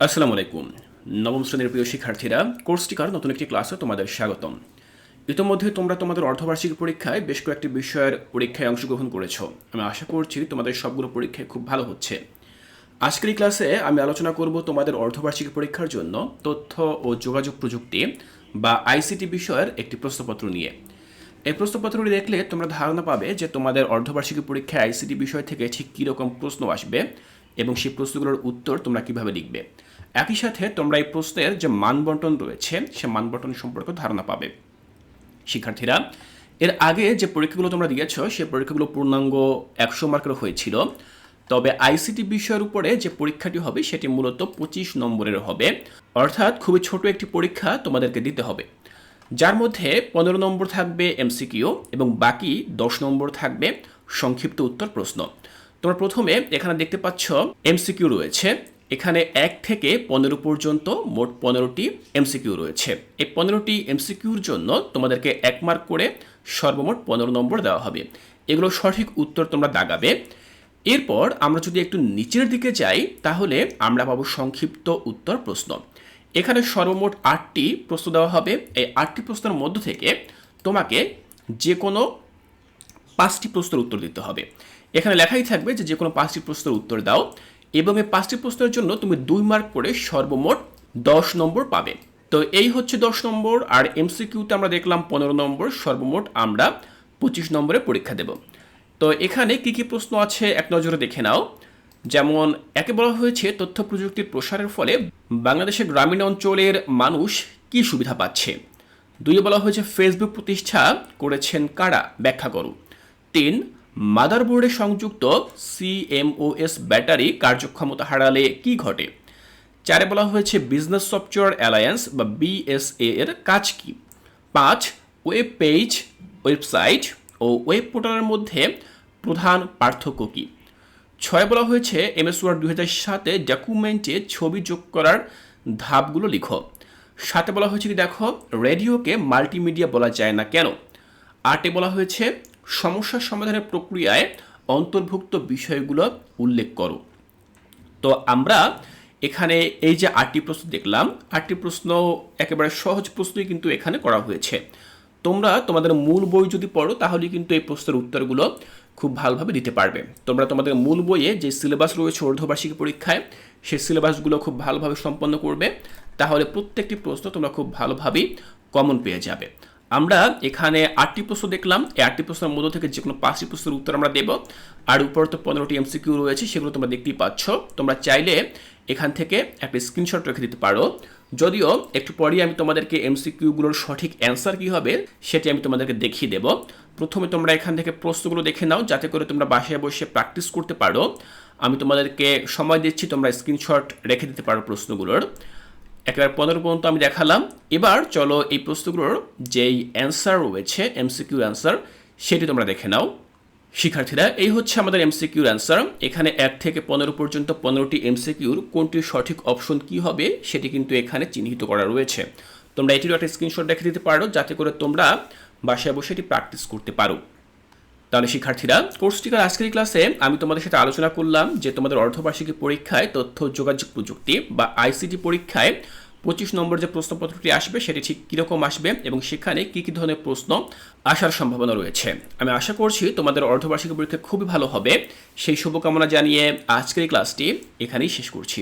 আসসালামু আলাইকুম নবম শ্রেণির প্রিয় শিক্ষার্থীরা, কোর্সটিকার নতুন একটি ক্লাসে তোমাদের স্বাগতম। ইতোমধ্যে তোমরা তোমাদের অর্ধবার্ষিক পরীক্ষায় বেশ কয়েকটি বিষয়ের পরীক্ষায় অংশগ্রহণ করেছ। আমি আশা করছি তোমাদের সবগুলো পরীক্ষায় খুব ভালো হচ্ছে। আজকের এই ক্লাসে আমি আলোচনা করব তোমাদের অর্ধবার্ষিক পরীক্ষার জন্য তথ্য ও যোগাযোগ প্রযুক্তি বা আইসিটি বিষয়ের একটি প্রশ্নপত্র নিয়ে। এই প্রশ্নপত্রটি দেখলে তোমরা ধারণা পাবে যে তোমাদের অর্ধবার্ষিকী পরীক্ষায় আইসিটি বিষয় থেকে ঠিক কীরকম প্রশ্ন আসবে এবং সেই প্রশ্নগুলোর উত্তর তোমরা কীভাবে লিখবে? একই সাথে তোমরা এই প্রশ্নের যে মানবন্টন রয়েছে, সে মানবন্টন সম্পর্কে ধারণা পাবে। শিক্ষার্থীরা, এর আগে যে পরীক্ষাগুলো তোমরা দিয়েছ সে পরীক্ষাগুলো পূর্ণাঙ্গ একশো মার্কের হয়েছিল। তবে আইসিটি বিষয়ের উপরে যে পরীক্ষাটি হবে, সেটি মূলত পঁচিশ নম্বরের হবে। অর্থাৎ খুবই ছোট একটি পরীক্ষা তোমাদেরকে দিতে হবে। যার মধ্যে পনেরো নম্বর থাকবে এমসিকিউ এবং বাকি দশ নম্বর থাকবে সংক্ষিপ্ত উত্তর প্রশ্ন। তোমরা প্রথমে এখানে দেখতে পাচ্ছ এমসিকিউ রয়েছে। এখানে এক থেকে পনেরো পর্যন্ত মোট পনেরোটি এমসিকিউ রয়েছে। এই পনেরোটি এমসিকিউর জন্য তোমাদেরকে এক মার্ক করে সর্বমোট পনেরো নম্বর দেওয়া হবে। এগুলো সঠিক উত্তর তোমরা দাগাবে। এরপর আমরা যদি একটু নিচের দিকে যাই, তাহলে আমরা পাবো সংক্ষিপ্ত উত্তর প্রশ্ন। এখানে সর্বমোট আটটি প্রশ্ন দেওয়া হবে। এই আটটি প্রশ্নের মধ্য থেকে তোমাকে যে কোনো পাঁচটি প্রশ্নের উত্তর দিতে হবে। এখানে লেখাই থাকবে যে যে কোনো পাঁচটি প্রশ্নের উত্তর দাও এবং এই পাঁচটি প্রশ্নের জন্য তুমি দুই মার্ক করে সর্বমোট দশ নম্বর পাবে। তো এই হচ্ছে দশ নম্বর আর এমসিকিউতে আমরা দেখলাম পনেরো নম্বর, সর্বমোট আমরা পঁচিশ নম্বরে পরীক্ষা দেব। তো এখানে কি কি প্রশ্ন আছে এক নজরে দেখে নাও। যেমন একে বলা হয়েছে তথ্য প্রযুক্তির প্রসারের ফলে বাংলাদেশের গ্রামীণ অঞ্চলের মানুষ কি সুবিধা পাচ্ছে? দুইয়ে বলা হয়েছে, ফেসবুক প্রতিষ্ঠা করেছেন কারা? ব্যাখ্যা করো। তিন মাদারবোর্ডে সংযুক্ত সিএমওএস ব্যাটারি কার্যক্ষমতা হারালে কি ঘটে? চারে বলা হয়েছে বিজনেস সফটওয়্যার অ্যালায়েন্স বা বিএসএ এর কাজ কি? পাঁচ ওয়েব পেজ ওয়েবসাইট ও ওয়েব পোর্টালের মধ্যে প্রধান পার্থক্য কী? ছয় বলা হয়েছে এমএস ওয়ার্ড দুই হাজার সাতে ডকুমেন্টে ছবি যোগ করার ধাপগুলো লিখো। সাথে বলা হয়েছে কি, দেখো রেডিওকে মাল্টিমিডিয়া বলা যায় না কেন? আটে বলা হয়েছে সমস্যা সমাধানের প্রক্রিয়ায় অন্তর্ভুক্ত বিষয়গুলো উল্লেখ করো। তো আমরা এখানে এই যে আটটি প্রশ্ন দেখলাম, আটটি প্রশ্ন একেবারে সহজ প্রশ্নই কিন্তু এখানে করা হয়েছে। তোমরা তোমাদের মূল বই যদি পড়ো তাহলে কিন্তু এই প্রশ্নের উত্তরগুলো খুব ভালোভাবে দিতে পারবে। তোমরা তোমাদের মূল বইয়ে যে সিলেবাস রয়েছে অর্ধবার্ষিক পরীক্ষায়, সেই সিলেবাসগুলো খুব ভালোভাবে সম্পন্ন করবে। তাহলে প্রত্যেকটি প্রশ্ন তোমরা খুব ভালোভাবেই কমন পেয়ে যাবে। আমরা এখানে আটটি প্রশ্ন দেখলাম। এই আটটি প্রশ্নের মধ্য থেকে যে কোনো পাঁচটি প্রশ্নের উত্তর আমরা দেব। আর উপর তো পনেরোটি এমসিকিউ রয়েছে, সেগুলো তোমরা দেখতেই পাচ্ছ। তোমরা চাইলে এখান থেকে একটা স্ক্রিনশট রেখে দিতে পারো। যদিও একটু পরেই আমি তোমাদেরকে এমসিকিউগুলোর সঠিক অ্যান্সার কী হবে, সেটি আমি তোমাদেরকে দেখিয়ে দেব। প্রথমে তোমরা এখান থেকে প্রশ্নগুলো দেখে নাও, যাতে করে তোমরা বাসায় বসে প্র্যাকটিস করতে পারো। আমি তোমাদেরকে সময় দিচ্ছি, তোমরা স্ক্রিনশট রেখে দিতে পারো প্রশ্নগুলোর। একেবারে পনেরো পর্যন্ত আমি দেখালাম। এবার চলো এই প্রশ্নগুলোর যেই অ্যান্সার রয়েছে এমসিকিউ অ্যান্সার সেটি তোমরা দেখে নাও। শিক্ষার্থীরা, এই হচ্ছে আমাদের এমসিকিউর অ্যান্সার এখানে এক থেকে পনেরো পর্যন্ত পনেরোটি এমসিকিউর কোনটির সঠিক অপশন কি হবে, সেটি কিন্তু এখানে চিহ্নিত করা রয়েছে। তোমরা এটিরও একটা স্ক্রিনশট রেখে দিতে পারো, যাতে করে তোমরা বাসায় বসে এটি প্র্যাকটিস করতে পারো। তাহলে শিক্ষার্থীরা কোর্সটিকার আজকের ক্লাসে আমি তোমাদের সাথে আলোচনা করলাম যে তোমাদের অর্ধবার্ষিকী পরীক্ষায় তথ্য, যোগাযোগ প্রযুক্তি বা আইসিটি পরীক্ষায় পঁচিশ নম্বর যে প্রশ্নপত্রটি আসবে সেটি ঠিক কীরকম আসবে এবং সেখানে কী কী ধরনের প্রশ্ন আসার সম্ভাবনা রয়েছে। আমি আশা করছি তোমাদের অর্ধবার্ষিকী পরীক্ষা খুবই ভালো হবে। সেই শুভকামনা জানিয়ে আজকের ক্লাসটি এখানেই শেষ করছি।